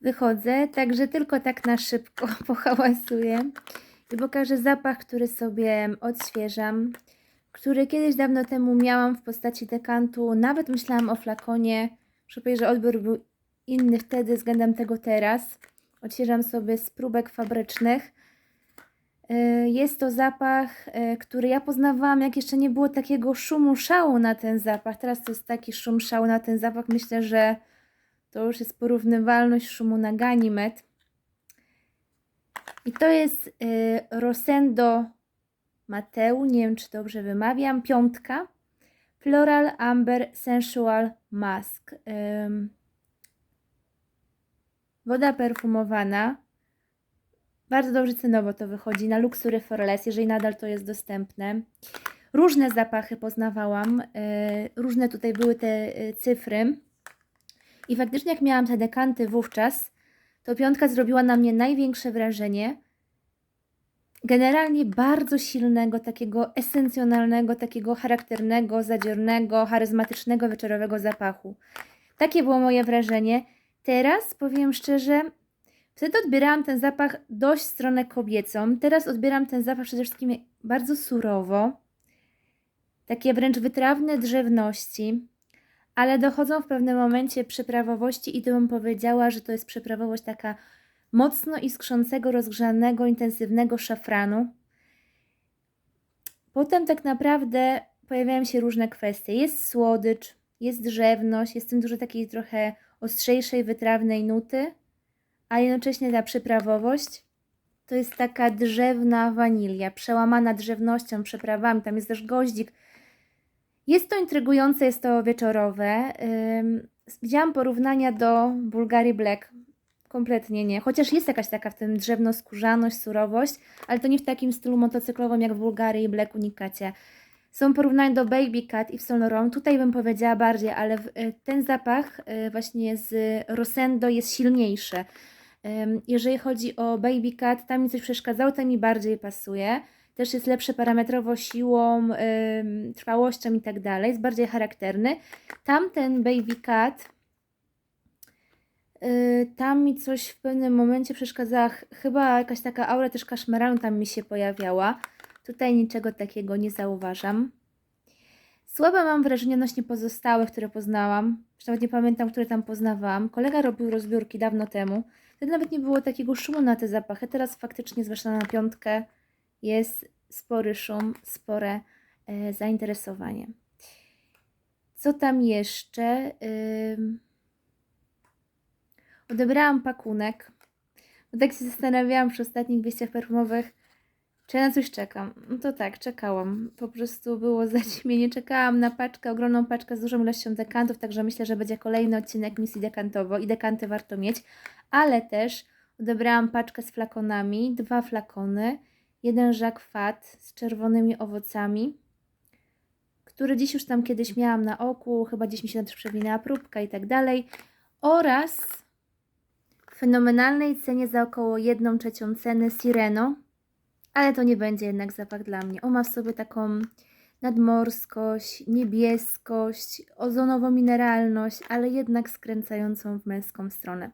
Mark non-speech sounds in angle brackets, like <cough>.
wychodzę, także tylko tak na szybko <laughs> pohałasuję i pokażę zapach, który sobie odświeżam, który kiedyś dawno temu miałam w postaci dekantu, nawet myślałam o flakonie, powiedzieć, że odbiór był inny wtedy względem tego teraz. Odświeżam sobie z próbek fabrycznych. Y, Jest to zapach, y, który ja poznawałam, jak jeszcze nie było takiego szumu szału na ten zapach. Teraz to jest taki szum szału na ten zapach. Myślę, że to już jest porównywalność szumu na Ganymed. I to jest y, Rosendo Mateu, nie wiem czy dobrze wymawiam, piątka. Floral Amber Sensual Mask. Ym, woda perfumowana. Bardzo dobrze cenowo to wychodzi na Luxury for Less, jeżeli nadal to jest dostępne. Różne zapachy poznawałam, y, różne tutaj były te y, cyfry. I faktycznie jak miałam te dekanty wówczas, to piątka zrobiła na mnie największe wrażenie. Generalnie bardzo silnego, takiego esencjonalnego, takiego charakternego, zadziornego, charyzmatycznego, wieczorowego zapachu. Takie było moje wrażenie. Teraz powiem szczerze, wtedy odbierałam ten zapach dość stronę kobiecą. Teraz odbieram ten zapach przede wszystkim bardzo surowo. Takie wręcz wytrawne drzewności ale dochodzą w pewnym momencie przyprawowości i to bym powiedziała, że to jest przyprawowość taka mocno iskrzącego, rozgrzanego, intensywnego szafranu. Potem tak naprawdę pojawiają się różne kwestie. Jest słodycz, jest drzewność, jest tym dużo takiej trochę ostrzejszej, wytrawnej nuty, a jednocześnie ta przyprawowość to jest taka drzewna wanilia, przełamana drzewnością, przyprawami. Tam jest też goździk, jest to intrygujące, jest to wieczorowe. Widziałam porównania do Bulgari Black. Kompletnie nie. Chociaż jest jakaś taka w tym drzewno-skórzaność, surowość, ale to nie w takim stylu motocyklowym jak w Bulgarii Black Unikacie. Są porównania do Baby Cat i w Saint. Tutaj bym powiedziała bardziej, ale y, ten zapach y, właśnie z Rosendo jest silniejszy. Jeżeli chodzi o Baby Cat, tam mi coś przeszkadzało, ten mi bardziej pasuje też jest lepszy parametrowo siłą, trwałością i tak dalej, jest bardziej charakterny. Tamten Baby Cat, yy, tam mi coś w pewnym momencie przeszkadzała, ch- chyba jakaś taka aura też kaszmeralu tam mi się pojawiała. Tutaj niczego takiego nie zauważam. Słabe mam wrażenie odnośnie pozostałych, które poznałam. Nawet nie pamiętam, które tam poznawałam. Kolega robił rozbiórki dawno temu. Wtedy nawet nie było takiego szumu na te zapachy. Teraz faktycznie, zwłaszcza na piątkę, jest spory szum, spore e, zainteresowanie. Co tam jeszcze? Odebrałam pakunek. Bo tak się zastanawiałam przy ostatnich wyjściach perfumowych, czy ja na coś czekam. No to tak, czekałam. Po prostu było zaćmienie. Czekałam na paczkę, ogromną paczkę z dużą ilością dekantów, także myślę, że będzie kolejny odcinek misji dekantowo i dekanty warto mieć. Ale też odebrałam paczkę z flakonami, dwa flakony jeden żak fat z czerwonymi owocami, który dziś już tam kiedyś miałam na oku, chyba gdzieś mi się też przewinęła próbka i tak dalej, oraz w fenomenalnej cenie za około 1 trzecią ceny Sireno, ale to nie będzie jednak zapach dla mnie. On ma w sobie taką nadmorskość, niebieskość, ozonowo-mineralność, ale jednak skręcającą w męską stronę.